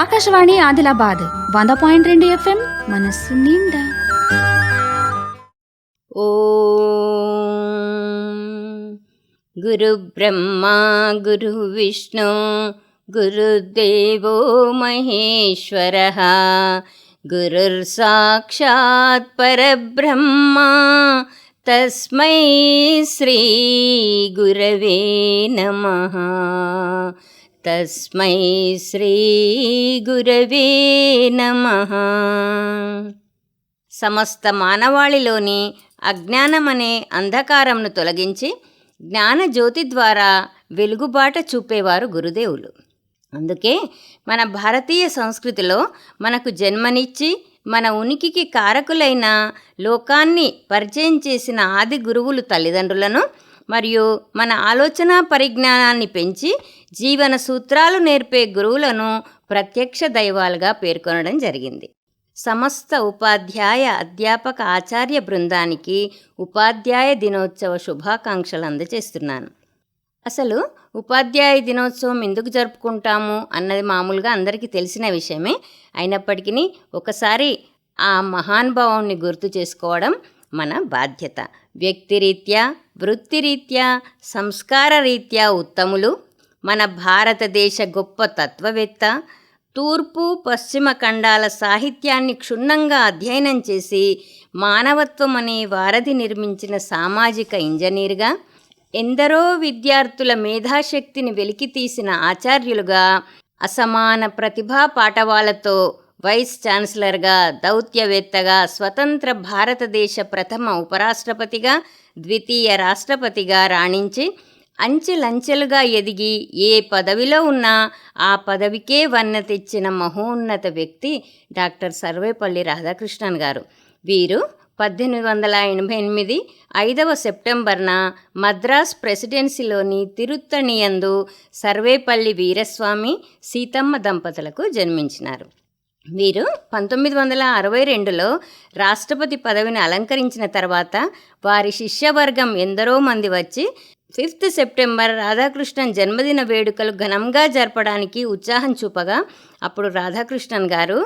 ఆకాశవాణి ఆదిలాబాద్ వంద పాయింట్ రెండు ఎఫ్ఎం మనస్సు నిండా ॐ गुरुब्रह्मा गुरुविष्णु गुरुदेवो महेश्वरः गुरुर्साक्षात् परब्रह्मा तस्मै श्रीगुरवे नमः तस्मै श्रीगुरवे नमः సమస్త మానవాళిలోని అజ్ఞానమనే అంధకారంను తొలగించి జ్ఞానజ్యోతి ద్వారా వెలుగుబాట చూపేవారు గురుదేవులు అందుకే మన భారతీయ సంస్కృతిలో మనకు జన్మనిచ్చి మన ఉనికికి కారకులైన లోకాన్ని పరిచయం చేసిన ఆది గురువులు తల్లిదండ్రులను మరియు మన ఆలోచన పరిజ్ఞానాన్ని పెంచి జీవన సూత్రాలు నేర్పే గురువులను ప్రత్యక్ష దైవాలుగా పేర్కొనడం జరిగింది. సమస్త ఉపాధ్యాయ అధ్యాపక ఆచార్య బృందానికి ఉపాధ్యాయ దినోత్సవ శుభాకాంక్షలు అందజేస్తున్నాను. అసలు ఉపాధ్యాయ దినోత్సవం ఎందుకు జరుపుకుంటాము అన్నది మామూలుగా అందరికీ తెలిసిన విషయమే. అయినప్పటికీ ఒకసారి ఆ మహానుభావాన్ని గుర్తు చేసుకోవడం మన బాధ్యత. వ్యక్తిరీత్యా వృత్తిరీత్యా సంస్కార రీత్యా ఉత్తములు మన భారతదేశ గొప్ప తత్వవేత్త తూర్పు పశ్చిమ ఖండాల సాహిత్యాన్ని క్షుణ్ణంగా అధ్యయనం చేసి మానవత్వం అనే వారధి నిర్మించిన సామాజిక ఇంజనీర్గా ఎందరో విద్యార్థుల మేధాశక్తిని వెలికితీసిన ఆచార్యులుగా అసమాన ప్రతిభా పాఠవాలతో వైస్ ఛాన్సలర్గా దౌత్యవేత్తగా స్వతంత్ర భారతదేశ ప్రథమ ఉపరాష్ట్రపతిగా ద్వితీయ రాష్ట్రపతిగా రాణించి అంచెలంచెలుగా ఎదిగి ఏ పదవిలో ఉన్నా ఆ పదవికే వన్న తెచ్చిన మహోన్నత వ్యక్తి డాక్టర్ సర్వేపల్లి రాధాకృష్ణన్ గారు. వీరు పద్దెనిమిది వందల ఎనభై ఎనిమిది ఐదవ సెప్టెంబర్న మద్రాస్ ప్రెసిడెన్సీలోని తిరుత్తణియందు సర్వేపల్లి వీరస్వామి సీతమ్మ దంపతులకు జన్మించినారు. వీరు పంతొమ్మిది వందల అరవై రెండులో రాష్ట్రపతి పదవిని అలంకరించిన తర్వాత వారి శిష్యవర్గం ఎందరో మంది వచ్చి ఫిఫ్త్ సెప్టెంబర్ రాధాకృష్ణన్ జన్మదిన వేడుకలు ఘనంగా జరపడానికి ఉత్సాహం చూపగా అప్పుడు రాధాకృష్ణన్ గారు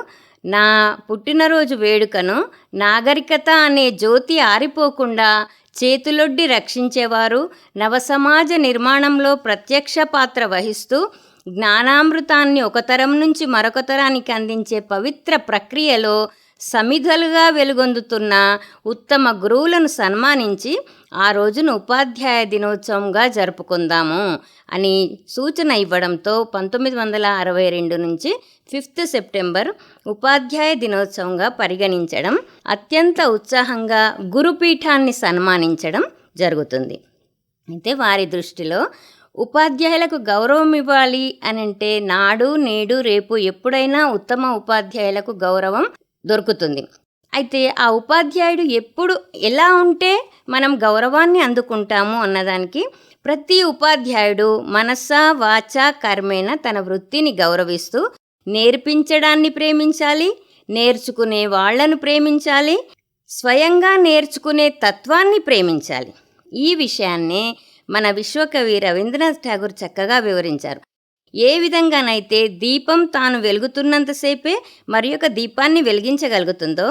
నా పుట్టినరోజు వేడుకను నాగరికత అనే జ్యోతి ఆరిపోకుండా చేతులొడ్డి రక్షించేవారు నవసమాజ నిర్మాణంలో ప్రత్యక్ష పాత్ర వహిస్తూ జ్ఞానామృతాన్ని ఒక తరం నుంచి మరొక తరానికి అందించే పవిత్ర ప్రక్రియలో సమిధలుగా వెలుగొందుతున్న ఉత్తమ గురువులను సన్మానించి ఆ రోజును ఉపాధ్యాయ దినోత్సవంగా జరుపుకుందాము అని సూచన ఇవ్వడంతో పంతొమ్మిది వందల అరవై రెండు నుంచి ఫిఫ్త్ సెప్టెంబర్ ఉపాధ్యాయ దినోత్సవంగా పరిగణించడం అత్యంత ఉత్సాహంగా గురుపీఠాన్ని సన్మానించడం జరుగుతుంది. అయితే వారి దృష్టిలో ఉపాధ్యాయులకు గౌరవం ఇవ్వాలి అని అంటే నాడు నేడు రేపు ఎప్పుడైనా ఉత్తమ ఉపాధ్యాయులకు గౌరవం దొరుకుతుంది. అయితే ఆ ఉపాధ్యాయుడు ఎప్పుడు ఎలా ఉంటే మనం గౌరవాన్ని అందుకుంటాము అన్నదానికి ప్రతి ఉపాధ్యాయుడు మనస వాచ కర్మేణ తన వృత్తిని గౌరవిస్తూ నేర్పించడాన్ని ప్రేమించాలి నేర్చుకునే వాళ్ళను ప్రేమించాలి స్వయంగా నేర్చుకునే తత్వాన్ని ప్రేమించాలి. ఈ విషయాన్నే మన విశ్వకవి రవీంద్రనాథ్ ఠాగూర్ చక్కగా వివరించారు. ఏ విధంగానైతే దీపం తాను వెలుగుతున్నంతసేపే మరి యొక్క దీపాన్ని వెలిగించగలుగుతుందో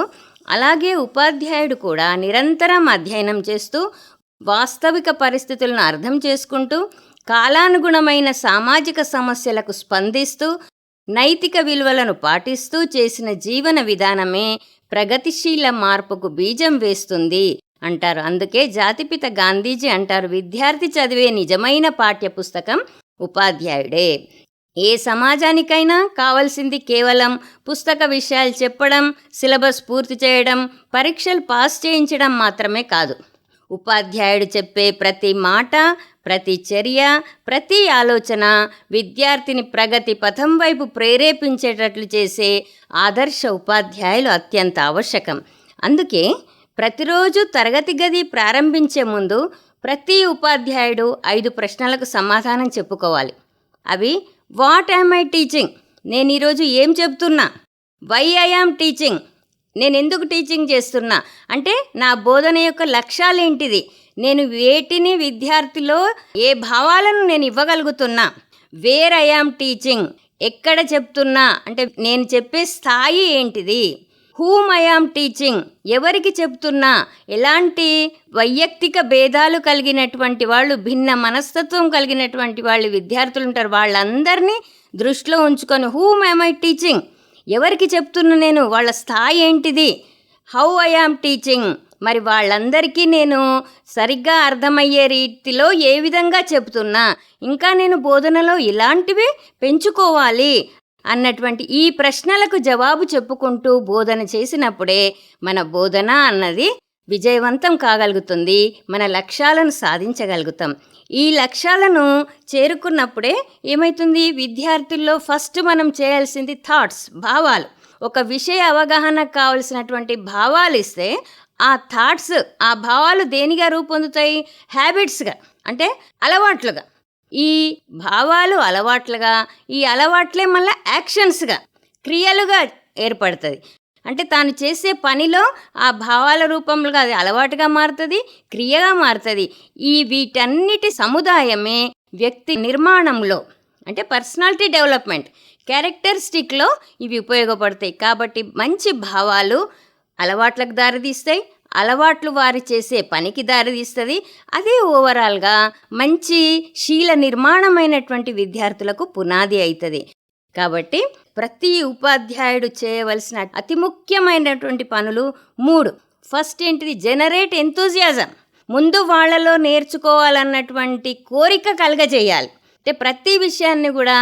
అలాగే ఉపాధ్యాయుడు కూడా నిరంతరం అధ్యయనం చేస్తూ వాస్తవిక పరిస్థితులను అర్థం చేసుకుంటూ కాలానుగుణమైన సామాజిక సమస్యలకు స్పందిస్తూ నైతిక విలువలను పాటిస్తూ చేసిన జీవన విధానమే ప్రగతిశీల మార్పుకు బీజం వేస్తుంది. అంటారు. అందుకే జాతిపిత గాంధీజీ అంటారు. విద్యార్థి చదివే నిజమైన పాఠ్యపుస్తకం ఉపాధ్యాయుడే. ఏ సమాజానికైనా కావలసింది కేవలం పుస్తక విషయాలు చెప్పడం సిలబస్ పూర్తి చేయడం పరీక్షలు పాస్ చేయించడం మాత్రమే కాదు. ఉపాధ్యాయుడు చెప్పే ప్రతి మాట ప్రతి చర్య ప్రతి ఆలోచన విద్యార్థిని ప్రగతి పథం వైపు ప్రేరేపించేటట్లు చేసే ఆదర్శ ఉపాధ్యాయులు అత్యంత ఆవశ్యకం. అందుకే ప్రతిరోజు తరగతి గది ప్రారంభించే ముందు ప్రతి ఉపాధ్యాయుడు ఐదు ప్రశ్నలకు సమాధానం చెప్పుకోవాలి. అవి వాట్ యామ్ ఐ టీచింగ్? నేను ఈరోజు ఏం చెప్తున్నా? Why I am teaching? నేను ఎందుకు టీచింగ్ చేస్తున్నా? అంటే నా బోధన యొక్క లక్ష్యాలు ఏంటిది నేను వేటిని విద్యార్థిలో ఏ భావాలను నేను ఇవ్వగలుగుతున్నా? Where I teaching? ఎక్కడ చెప్తున్నా? అంటే నేను చెప్పే స్థాయి ఏంటిది? హూమ్ ఐ టీచింగ్ ఎవరికి చెప్తున్నా? ఎలాంటి వైయక్తిక భేదాలు కలిగినటువంటి వాళ్ళు భిన్న మనస్తత్వం కలిగినటువంటి వాళ్ళు విద్యార్థులు ఉంటారు. వాళ్ళందరినీ దృష్టిలో ఉంచుకొని హూమ్ ఐమ్ ఐ టీచింగ్ ఎవరికి చెప్తున్నా నేను? వాళ్ళ స్థాయి ఏంటిది? హౌ ఐ టీచింగ్ మరి వాళ్ళందరికీ నేను సరిగ్గా అర్థమయ్యే రీతిలో ఏ విధంగా చెప్తున్నా? ఇంకా నేను బోధనలో ఇలాంటివి పెంచుకోవాలి. అన్నటువంటి ఈ ప్రశ్నలకు జవాబు చెప్పుకుంటూ బోధన చేసినప్పుడే మన బోధన అన్నది విజయవంతం కాగలుగుతుంది. మన లక్ష్యాలను సాధించగలుగుతాం. ఈ లక్ష్యాలను చేరుకున్నప్పుడే ఏమవుతుంది విద్యార్థుల్లో ఫస్ట్ మనం చేయాల్సింది థాట్స్ భావాలు. ఒక విషయ అవగాహనకు కావలసినటువంటి భావాలు ఇస్తే ఆ థాట్స్ ఆ భావాలు దేనిగా రూపొందుతాయి? హ్యాబిట్స్గా అంటే అలవాట్లుగా. ఈ భావాలు అలవాట్లుగా ఈ అలవాట్లే మళ్ళీ యాక్షన్స్గా క్రియలుగా ఏర్పడుతుంది. అంటే తాను చేసే పనిలో ఆ భావాల రూపంలో అది అలవాటుగా మారుతుంది క్రియగా మారుతుంది. ఈ వీటన్నిటి సముదాయమే వ్యక్తి నిర్మాణంలో అంటే పర్సనాలిటీ డెవలప్మెంట్ క్యారెక్టరిస్టిక్లో ఇవి ఉపయోగపడతాయి. కాబట్టి మంచి భావాలు అలవాట్లకు దారితీస్తాయి అలవాట్లు వారు చేసే పనికి దారితీస్తుంది అదే ఓవరాల్గా మంచి శీల నిర్మాణమైనటువంటి విద్యార్థులకు పునాది అవుతుంది కాబట్టి ప్రతి ఉపాధ్యాయుడు చేయవలసిన అతి ముఖ్యమైనటువంటి పనులు మూడు. ఫస్ట్ ఏంటిది? జనరేట్ ఎంతూజియాజం ముందు వాళ్ళలో నేర్చుకోవాలన్నటువంటి కోరిక కలగజేయాలి. అంటే ప్రతి విషయాన్ని కూడా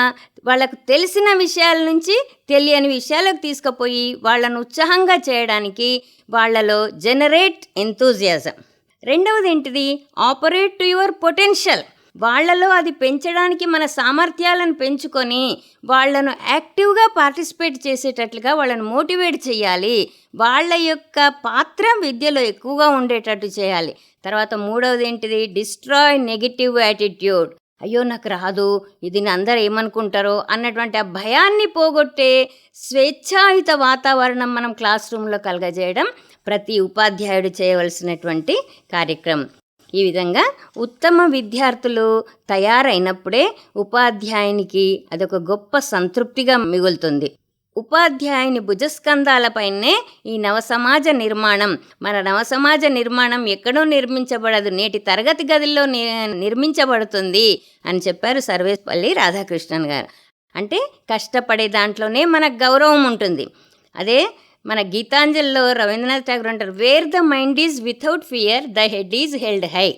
వాళ్ళకు తెలిసిన విషయాల నుంచి తెలియని విషయాలకు తీసుకుపోయి వాళ్ళను ఉత్సాహంగా చేయడానికి వాళ్ళలో జనరేట్ ఎంతూజియాజం రెండవది ఏంటిది? ఆపరేట్ టు యువర్ పొటెన్షియల్ వాళ్ళలో అది పెంచడానికి మన సామర్థ్యాలను పెంచుకొని వాళ్ళను యాక్టివ్గా పార్టిసిపేట్ చేసేటట్లుగా వాళ్ళను మోటివేట్ చేయాలి. వాళ్ళ యొక్క పాత్ర విద్యలో ఎక్కువగా ఉండేటట్టు చేయాలి. తర్వాత మూడవది ఏంటిది? డిస్ట్రాయ్ నెగిటివ్ యాటిట్యూడ్ అయ్యో నాకు రాదు. ఇది అందరు ఏమనుకుంటారో అన్నటువంటి ఆ భయాన్ని పోగొట్టే స్వేచ్ఛాయుత వాతావరణం మనం క్లాస్ రూమ్లో కలగజేయడం ప్రతి ఉపాధ్యాయుడు చేయవలసినటువంటి కార్యక్రమం. ఈ విధంగా ఉత్తమ విద్యార్థులు తయారైనప్పుడే ఉపాధ్యాయునికి అదొక గొప్ప సంతృప్తిగా మిగులుతుంది. ఉపాధ్యాయుని భుజస్కంధాలపైనే ఈ నవసమాజ నిర్మాణం. మన నవసమాజ నిర్మాణం ఎక్కడో నిర్మించబడదు నేటి తరగతి గదిలో ని- నిర్మించబడుతుంది అని చెప్పారు సర్వేపల్లి రాధాకృష్ణన్ గారు. అంటే కష్టపడే దాంట్లోనే మనకు గౌరవం ఉంటుంది. అదే మన గీతాంజలిలో రవీంద్రనాథ్ ఠాగూర్ అంటారు where the mind is without fear the head is held high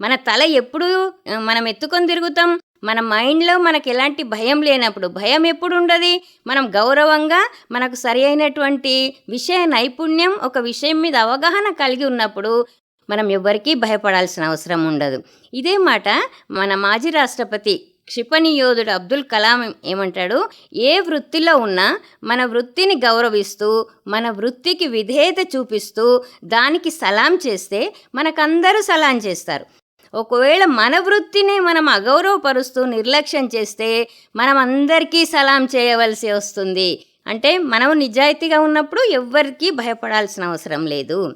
మన తల ఎప్పుడు మనం ఎత్తుకొని తిరుగుతాం మన మైండ్లో మనకు ఎలాంటి భయం లేనప్పుడు భయం ఎప్పుడు ఉండదు మనం గౌరవంగా మనకు సరి అయినటువంటి విషయ నైపుణ్యం ఒక విషయం మీద అవగాహన కలిగి ఉన్నప్పుడు మనం ఎవ్వరికీ భయపడాల్సిన అవసరం ఉండదు. ఇదే మాట మన మాజీ రాష్ట్రపతి క్షిపణి యోధుడు అబ్దుల్ కలాం ఏమంటాడు? ఏ వృత్తిలో ఉన్నా మన వృత్తిని గౌరవిస్తూ మన వృత్తికి విధేయత చూపిస్తూ దానికి సలాం చేస్తే మనకందరూ సలాం చేస్తారు. ఒకవేళ మన వృత్తిని మనం అగౌరవపరుస్తూ నిర్లక్ష్యం చేస్తే మనం అందరికీ సలాం చేయవలసి వస్తుంది. అంటే మనం నిజాయితీగా ఉన్నప్పుడు ఎవ్వరికీ భయపడాల్సిన అవసరం లేదు.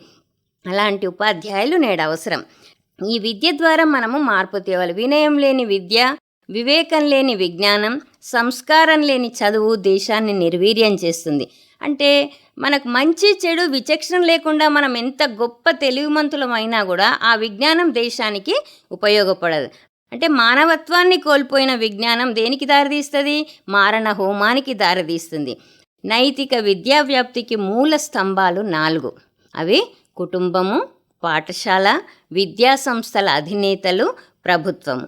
అలాంటి ఉపాధ్యాయులు నేడు అవసరం. ఈ విద్య ద్వారా మనము మార్పు తేవాలి. వినయం లేని విద్య వివేకం లేని విజ్ఞానం సంస్కారం లేని చదువు దేశాన్ని నిర్వీర్యం చేస్తుంది. అంటే మనకు మంచి చెడు విచక్షణ లేకుండా మనం ఎంత గొప్ప తెలివిమంతులమైనా కూడా ఆ విజ్ఞానం దేశానికి ఉపయోగపడదు. అంటే మానవత్వాన్ని కోల్పోయిన విజ్ఞానం దేనికి దారితీస్తుంది? మారణ హోమానికి దారితీస్తుంది. నైతిక విద్యా వ్యాప్తికి మూల స్తంభాలు నాలుగు. అవి కుటుంబము పాఠశాల విద్యా సంస్థల అధినేతలు ప్రభుత్వము.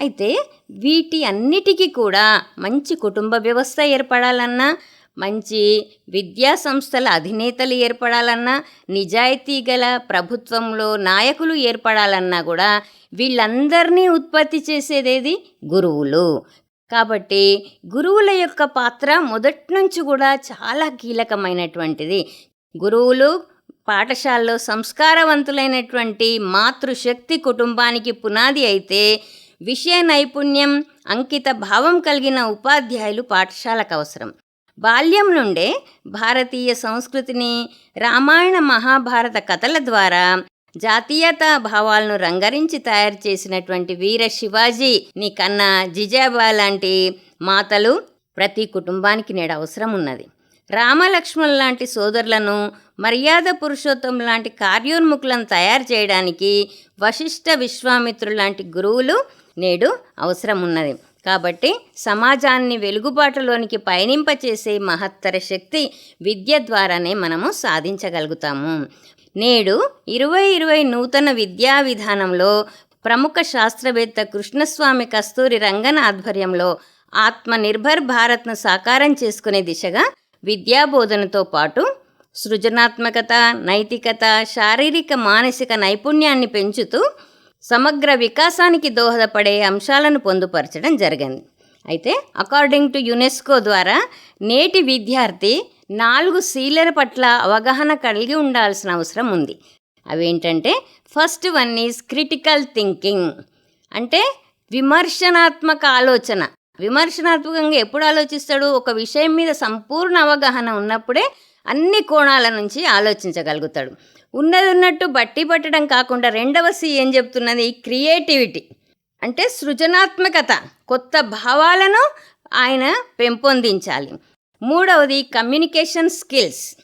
అయితే వీటి అన్నిటికీ కూడా మంచి కుటుంబ వ్యవస్థ ఏర్పడాలన్నా మంచి విద్యా సంస్థల అధినేతలు ఏర్పడాలన్నా నిజాయితీ గల ప్రభుత్వంలో నాయకులు ఏర్పడాలన్నా కూడా వీళ్ళందరినీ ఉత్పత్తి చేసేదేది గురువులు. కాబట్టి గురువుల యొక్క పాత్ర మొదటి నుంచి కూడా చాలా కీలకమైనటువంటిది. గురువులు పాఠశాలలో సంస్కారవంతులైనటువంటి మాతృశక్తి కుటుంబానికి పునాది అయితే విషయ నైపుణ్యం అంకిత భావం కలిగిన ఉపాధ్యాయులు పాఠశాలకు అవసరం. బాల్యం నుండే భారతీయ సంస్కృతిని రామాయణ మహాభారత కథల ద్వారా జాతీయతా భావాలను రంగరించి తయారు చేసినటువంటి వీర శివాజీ నీ కన్నా జిజాబా లాంటి మాతలు ప్రతి కుటుంబానికి నేడు అవసరం ఉన్నది. రామలక్ష్మణ్ లాంటి సోదరులను మర్యాద పురుషోత్తం లాంటి కార్యోన్ముఖులను తయారు చేయడానికి వశిష్ఠ విశ్వామిత్రులు లాంటి గురువులు నేడు అవసరం ఉన్నది. కాబట్టి సమాజాన్ని వెలుగుబాటులోనికి పయనింపచేసే మహత్తర శక్తి విద్య ద్వారానే మనము సాధించగలుగుతాము. నేడు ఇరవై ఇరవై నూతన విద్యా విధానంలో ప్రముఖ శాస్త్రవేత్త కృష్ణస్వామి కస్తూరి రంగన ఆధ్వర్యంలో ఆత్మనిర్భర్ భారత్ను సాకారం చేసుకునే దిశగా విద్యాబోధనతో పాటు సృజనాత్మకత నైతికత శారీరక మానసిక నైపుణ్యాన్ని పెంచుతూ సమగ్ర వికాసానికి దోహదపడే అంశాలను పొందుపరచడం జరిగింది. అయితే అకార్డింగ్ టు యునెస్కో ద్వారా నేటి విద్యార్థి నాలుగు శీలల పట్ల అవగాహన కలిగి ఉండాల్సిన అవసరం ఉంది. అవేంటంటే first one is critical thinking. అంటే విమర్శనాత్మక ఆలోచన. విమర్శనాత్మకంగా ఎప్పుడు ఆలోచిస్తాడు? ఒక విషయం మీద సంపూర్ణ అవగాహన ఉన్నప్పుడే అన్ని కోణాల నుంచి ఆలోచించగలుగుతాడు. ఉన్నది ఉన్నట్టు బట్టి పట్టడం కాకుండా రెండవ సి ఏం చెప్తున్నది క్రియేటివిటీ. అంటే సృజనాత్మకత కొత్త భావాలను ఆయన పెంపొందించాలి. మూడవది కమ్యూనికేషన్ స్కిల్స్.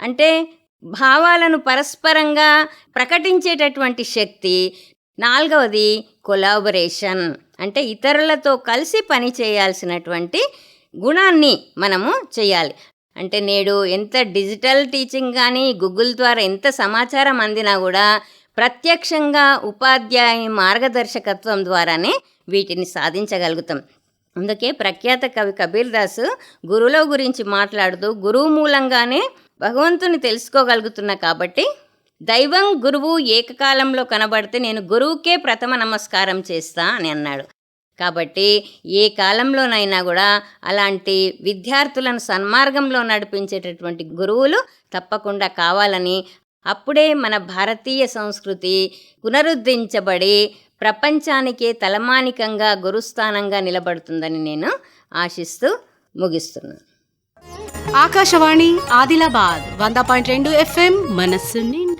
అంటే భావాలను పరస్పరంగా ప్రకటించేటటువంటి శక్తి. నాలుగవది కొలాబరేషన్. అంటే ఇతరులతో కలిసి పని చేయాల్సినటువంటి గుణాన్ని మనము చేయాలి. అంటే నేడు ఎంత డిజిటల్ టీచింగ్ కానీ గూగుల్ ద్వారా ఎంత సమాచారం అందినా కూడా ప్రత్యక్షంగా ఉపాధ్యాయుని మార్గదర్శకత్వం ద్వారానే వీటిని సాధించగలుగుతాం. అందుకే ప్రఖ్యాత కవి కబీర్ దాస్ గురువుల గురించి మాట్లాడుతూ గురువు మూలంగానే భగవంతుని తెలుసుకోగలుగుతున్నా కాబట్టి దైవం గురువు ఏకకాలంలో కనబడితే నేను గురువుకే ప్రథమ నమస్కారం చేస్తా అని అన్నాడు. కాబట్టి ఏ కాలంలోనైనా కూడా అలాంటి విద్యార్థులను సన్మార్గంలో నడిపించేటటువంటి గురువులు తప్పకుండా కావాలని అప్పుడే మన భారతీయ సంస్కృతి పునరుద్ధరించబడి ప్రపంచానికే తలమానికంగా గురుస్థానంగా నిలబడుతుందని నేను ఆశిస్తూ ముగిస్తున్నాను. ఆకాశవాణి ఆదిలాబాద్ వంద పాయింట్ రెండు ఎఫ్ఎం మనస్సు నిండా.